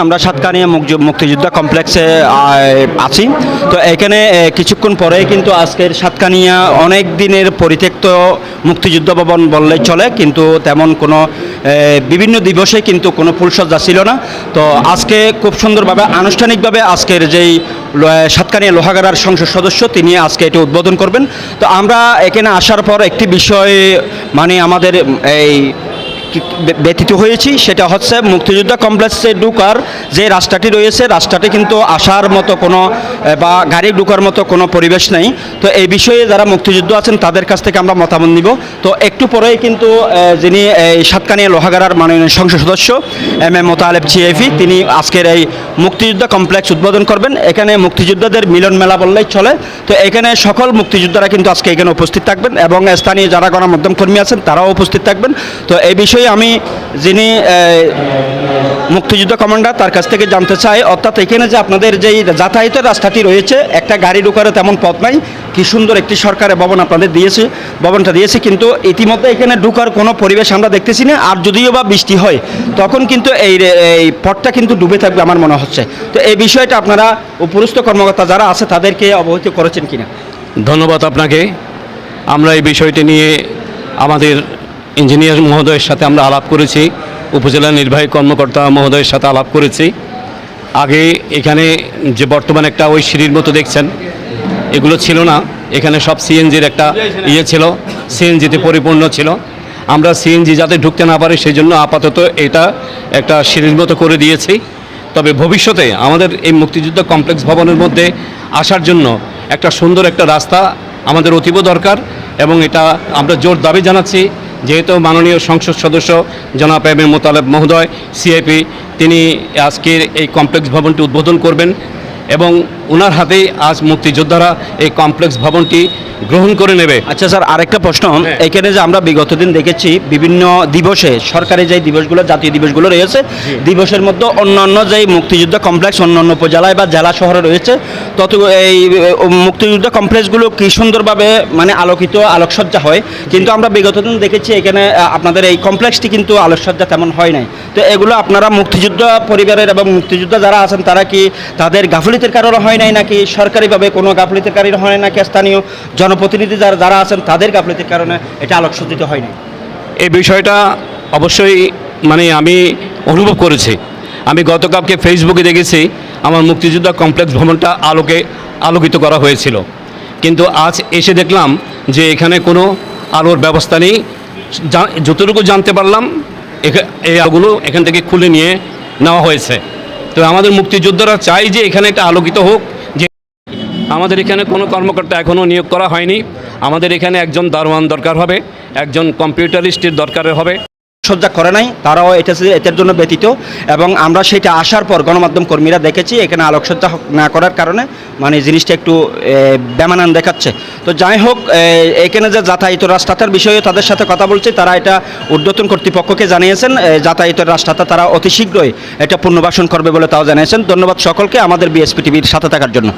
আমরা সাতকানিয়া মুক্তি- মুক্তিযোদ্ধা কমপ্লেক্সে আছি। তো এখানে কিছুক্ষণ পরে কিন্তু আজকের সাতকানিয়া অনেক দিনের পরিত্যক্ত মুক্তিযুদ্ধ ভবন বললে চলে, কিন্তু তেমন কোনো বিভিন্ন দিবসে কিন্তু কোনো ফুলসজ্জা ছিল না। তো আজকে খুব সুন্দরভাবে, আনুষ্ঠানিকভাবে আজকের যেই সাতকানিয়া লোহাগাড়ার সংসদ সদস্য, তিনি আজকে এটি উদ্বোধন করবেন। তো আমরা এখানে আসার পর একটি বিষয় মানে আমাদের, এই ব্যতীত হয়েছি, সেটা হচ্ছে মুক্তিযোদ্ধা কমপ্লেক্সে ঢুকার যে রাস্তাটি রয়েছে, রাস্তাটি কিন্তু আসার মতো কোনো বা গাড়ি ঢুকার মতো কোনো পরিবেশ নেই। তো এই বিষয়ে যারা মুক্তিযুদ্ধ আছেন, তাদের কাছ থেকে আমরা মতামত নিব। তো একটু পরেই কিন্তু যিনি এই সাতকানিয়া লোহাগাড়ার মাননীয় সংসদ সদস্য, এম এম মোতালেব চিএফি তিনি আজকের এই মুক্তিযোদ্ধা কমপ্লেক্স উদ্বোধন করবেন। এখানে মুক্তিযোদ্ধাদের মিলন মেলা বললেই চলে। তো এখানে সকল মুক্তিযোদ্ধারা কিন্তু আজকে এখানে উপস্থিত থাকবেন এবং স্থানীয় যারা গণমাধ্যম কর্মী আছেন, তারাও উপস্থিত থাকবেন। তো এই বিষয়ে আমি যিনি মুক্তিযুদ্ধ কমান্ডার, তার কাছ থেকে জানতে চাই। অর্থাৎ এখানে যে আপনাদের যেই যাতায়াতের রাস্তাটি রয়েছে, একটা গাড়ি ঢোকারও তেমন পথ নাই। কি সুন্দর একটি সরকারের ভবন আপনাদের দিয়েছে, ভবনটা দিয়েছে, কিন্তু ইতিমধ্যে এখানে ঢোকার কোনো পরিবেশ আমরা দেখতেছি না, আর যদিও বা বৃষ্টি হয়, তখন কিন্তু এই এই পথটা কিন্তু ডুবে থাকবে আমার মনে হচ্ছে। তো এই বিষয়টা আপনারা উপরস্থ কর্মকর্তা যারা আছে, তাদেরকে অবহিত করেছেন কিনা? ধন্যবাদ আপনাকে। আমরা এই বিষয়টি নিয়ে আমাদের ইঞ্জিনিয়ার মহোদয়ের সাথে আমরা আলাপ করেছি, উপজেলা নির্বাহী কর্মকর্তা মহোদয়ের সাথে আলাপ করেছি। আগে এখানে যে বর্তমান একটা ওই সিঁড়ির মতো দেখছেন এগুলো ছিল না। এখানে সব সিএনজির একটা ইয়ে ছিল সিএনজিতে পরিপূর্ণ ছিল। আমরা সিএনজি যাতে ঢুকতে না পারে সেই জন্য আপাতত এটা একটা সিঁড়ির মতো করে দিয়েছি। তবে ভবিষ্যতে আমাদের এই মুক্তিযুদ্ধ কমপ্লেক্স ভবনের মধ্যে আসার জন্য একটা সুন্দর একটা রাস্তা আমাদের অতীব দরকার এবং এটা আমরা জোর দাবি জানাচ্ছি। যেহেতু মাননীয় সংসদ সদস্য জনাব এম এ মোতালেব মহোদয় সিআইপি তিনি আজকের এই কমপ্লেক্স ভবনটি উদ্বোধন করবেন। এবং ওনার হাতেই আজ মুক্তিযোদ্ধারা এই কমপ্লেক্স ভবনটি গ্রহণ করে নেবে। আচ্ছা স্যার আরেকটা প্রশ্ন। হ্যাঁ। এখানে যে আমরা বিগত দিন দেখেছি বিভিন্ন দিবসে সরকারি যে দিবসগুলো জাতীয় দিবসগুলো রয়েছে দিবসের মধ্যে অন্যান্য যে মুক্তিযুদ্ধ কমপ্লেক্স অন্যান্য উপজেলায় বা জেলা শহরে রয়েছে তত এই মুক্তিযুদ্ধ কমপ্লেক্সগুলো কি সুন্দরভাবে মানে আলোকিত, আলোকসজ্জা হয়। কিন্তু আমরা বিগত দিন দেখেছি এখানে আপনাদের এই কমপ্লেক্সটি কিন্তু আলোকসজ্জা তেমন হয় নাই। তো এগুলো আপনারা মুক্তিযুদ্ধ পরিবারের এবং মুক্তিযোদ্ধা যারা আছেন, তারা কি তাদের গাফলিতের কারণে হয় নাই নাকি সরকারিভাবে কোনো গাফলিতের কারণে হয় নাকি স্থানীয় জনপ্রতিনিধি যারা যারা আছেন, তাদের গাফলিতের কারণে এটা আলোকসজ্জিত হয় নাই? এই বিষয়টা অবশ্যই মানে আমি অনুভব করেছি। আমি গতকালকে ফেসবুকে দেখেছি আমার মুক্তিযোদ্ধা কমপ্লেক্স ভবনটা আলোকে আলোকিত করা হয়েছিল। কিন্তু আজ এসে দেখলাম যে এখানে কোনো আলোর ব্যবস্থা নেই। যতটুকু জানতে পারলাম এই আলোগুলো এখান থেকে খুলে নিয়ে নেওয়া হয়েছে। তো আমাদের মুক্তিযোদ্ধারা চাই যে এখানে একটা আলোকিত হোক। যে আমাদের এখানে কোনো কর্মকর্তা এখনও নিয়োগ করা হয়নি। আমাদের এখানে একজন দারোয়ান দরকার হবে, একজন কম্পিউটারিস্টের দরকার হবে। সজ্জা করে নাই তারাও এটা এটার জন্য ব্যতীত। এবং আমরা সেটা আসার পর গণমাধ্যম কর্মীরা দেখেছি এখানে আলোকসজ্জা না করার কারণে মানে জিনিসটা একটু বেমানান দেখাচ্ছে। তো যাই হোক এখানে যে যাতায়াত রাস্তাটার বিষয়ে তাদের সাথে কথা বলছি তারা এটা ঊর্ধ্বতন কর্তৃপক্ষকে জানিয়েছেন এ, যাতায়াত রাস্তাটা তারা অতি শীঘ্রই এটা পুনর্বাসন করবে বলে তাও জানিয়েছেন। ধন্যবাদ সকলকে আমাদের বিএসপি টিভির সাথে থাকার জন্য।